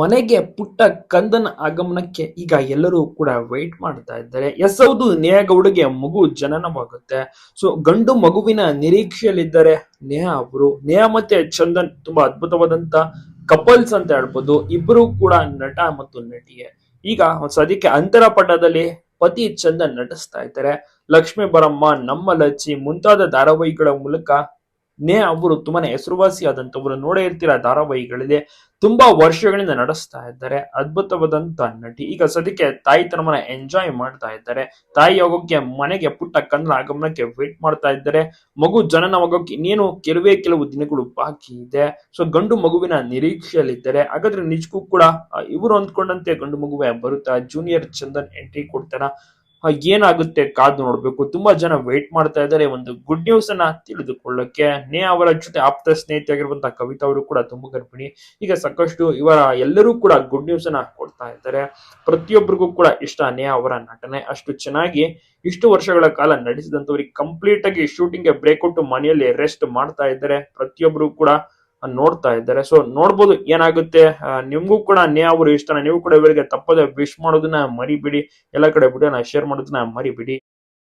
ಮನೆಗೆ ಪುಟ್ಟ ಕಂದನ ಆಗಮನಕ್ಕೆ ಈಗ ಎಲ್ಲರೂ ಕೂಡ ವೆಯ್ಟ್ ಮಾಡ್ತಾ ಇದ್ದಾರೆ. ಎಸ್ ಹೌದು ನೇಹ ಗೌಡಗೆ ಮಗು ಜನನವಾಗುತ್ತೆ. ಸೊ ಗಂಡು ಮಗುವಿನ ನಿರೀಕ್ಷೆಯಲ್ಲಿದ್ದಾರೆ ನೇಹ ಅವರು, ನೇಹ ಮತ್ತೆ ಚಂದನ್ ತುಂಬಾ ಅದ್ಭುತವಾದಂತ ಕಪಲ್ಸ್ ಅಂತ ಹೇಳ್ಬೋದು. ಇಬ್ಬರು ಕೂಡ ನಟ ಮತ್ತು ನಟಿಯೇ. ಈಗ ಸದ್ಯಕ್ಕೆ ಅಂತರ ಪಟ್ಟದಲ್ಲಿ ಪತಿ ಚಂದನ್ ನಟಿಸ್ತಾ ಇದ್ದಾರೆ. ಲಕ್ಷ್ಮೀ ಬರಮ್ಮ, ನಮ್ಮ ಲಚ್ಚಿ ಮುಂತಾದ ಧಾರಾವಾಹಿಗಳ ಮೂಲಕ ನೇ ಅವರು ತುಂಬಾನೇ ಹೆಸರುವಾಸಿಯಾದಂತವರು ನೋಡೇ ಇರ್ತೀರ? ಧಾರಾವಾಹಿಗಳಿದೆ. ತುಂಬಾ ವರ್ಷಗಳಿಂದ ನಡೆಸ್ತಾ ಇದ್ದಾರೆ. ಅದ್ಭುತವಾದಂತ ನಟಿ. ಈಗ ಸದ್ಯಕ್ಕೆ ತಾಯಿ ತನಮನ ಎಂಜಾಯ್ ಮಾಡ್ತಾ ಇದ್ದಾರೆ. ತಾಯಿ ಹೋಗೋಕೆ ಮನೆಗೆ ಪುಟ್ಟ ಕನ್ನಡ ಆಗಮನಕ್ಕೆ ವೇಟ್ ಮಾಡ್ತಾ ಇದ್ದಾರೆ. ಮಗು ಜನನವಾಗೋಕೆ ಇನ್ನೇನು ಕೆಲವೇ ಕೆಲವು ದಿನಗಳು ಬಾಕಿ ಇದೆ. ಸೊ ಗಂಡು ಮಗುವಿನ ನಿರೀಕ್ಷೆಯಲ್ಲಿದ್ದಾರೆ. ಹಾಗಾದ್ರೆ ನಿಜಕ್ಕೂ ಕೂಡ ಇವರು ಅಂದ್ಕೊಂಡಂತೆ ಗಂಡು ಮಗುವೆ ಬರುತ್ತಾ? ಜೂನಿಯರ್ ಚಂದನ್ ಎಂಟ್ರಿ ಕೊಡ್ತಾರ? ಏನಾಗುತ್ತೆ ಕಾದು ನೋಡಬೇಕು. ತುಂಬಾ ಜನ ವೇಟ್ ಮಾಡ್ತಾ ಇದ್ದಾರೆ. ಒಂದು ಗುಡ್ ನ್ಯೂಸ್ ಅನ್ನ ತಿಳಿದುಕೊಳ್ಳಕ್ಕೆ ನೇ ಅವರ ಜೊತೆ ಆಪ್ತ ಸ್ನೇಹಿತೆಯಾಗಿರುವಂತಹ ಕವಿತಾ ಅವರು ಕೂಡ ತುಂಬಾ ಗರ್ಭಿಣಿ. ಈಗ ಸಾಕಷ್ಟು ಇವರ ಎಲ್ಲರೂ ಕೂಡ ಗುಡ್ ನ್ಯೂಸ್ ಅನ್ನ ಕೊಡ್ತಾ ಇದ್ದಾರೆ. ಪ್ರತಿಯೊಬ್ಬರಿಗೂ ಕೂಡ ಇಷ್ಟ ನೇ ಅವರ ನಟನೆ. ಅಷ್ಟು ಚೆನ್ನಾಗಿ ಇಷ್ಟು ವರ್ಷಗಳ ಕಾಲ ನಡೆಸಿದಂತವ್ರಿಗೆ ಕಂಪ್ಲೀಟ್ ಆಗಿ ಶೂಟಿಂಗ್ಗೆ ಬ್ರೇಕ್ ಕೊಟ್ಟು ಮನೆಯಲ್ಲಿ ರೆಸ್ಟ್ ಮಾಡ್ತಾ ಇದ್ದಾರೆ. ಪ್ರತಿಯೊಬ್ಬರು ಕೂಡ ನೋಡ್ತಾ ಇದ್ದಾರೆ. ಸೊ ನೋಡ್ಬೋದು ಏನಾಗುತ್ತೆ. ನಿಮ್ಗೂ ಕೂಡ ನೇ ಅವರು ಇಷ್ಟನ ನೀವು ಕೂಡ ಇವರಿಗೆ ತಪ್ಪದೆ ವಿಶ್ ಮಾಡೋದನ್ನ ಮರಿಬಿಡಿ. ಎಲ್ಲ ಕಡೆ ವಿಡಿಯೋನ ಶೇರ್ ಮಾಡೋದನ್ನ ಮರಿಬಿಡಿ.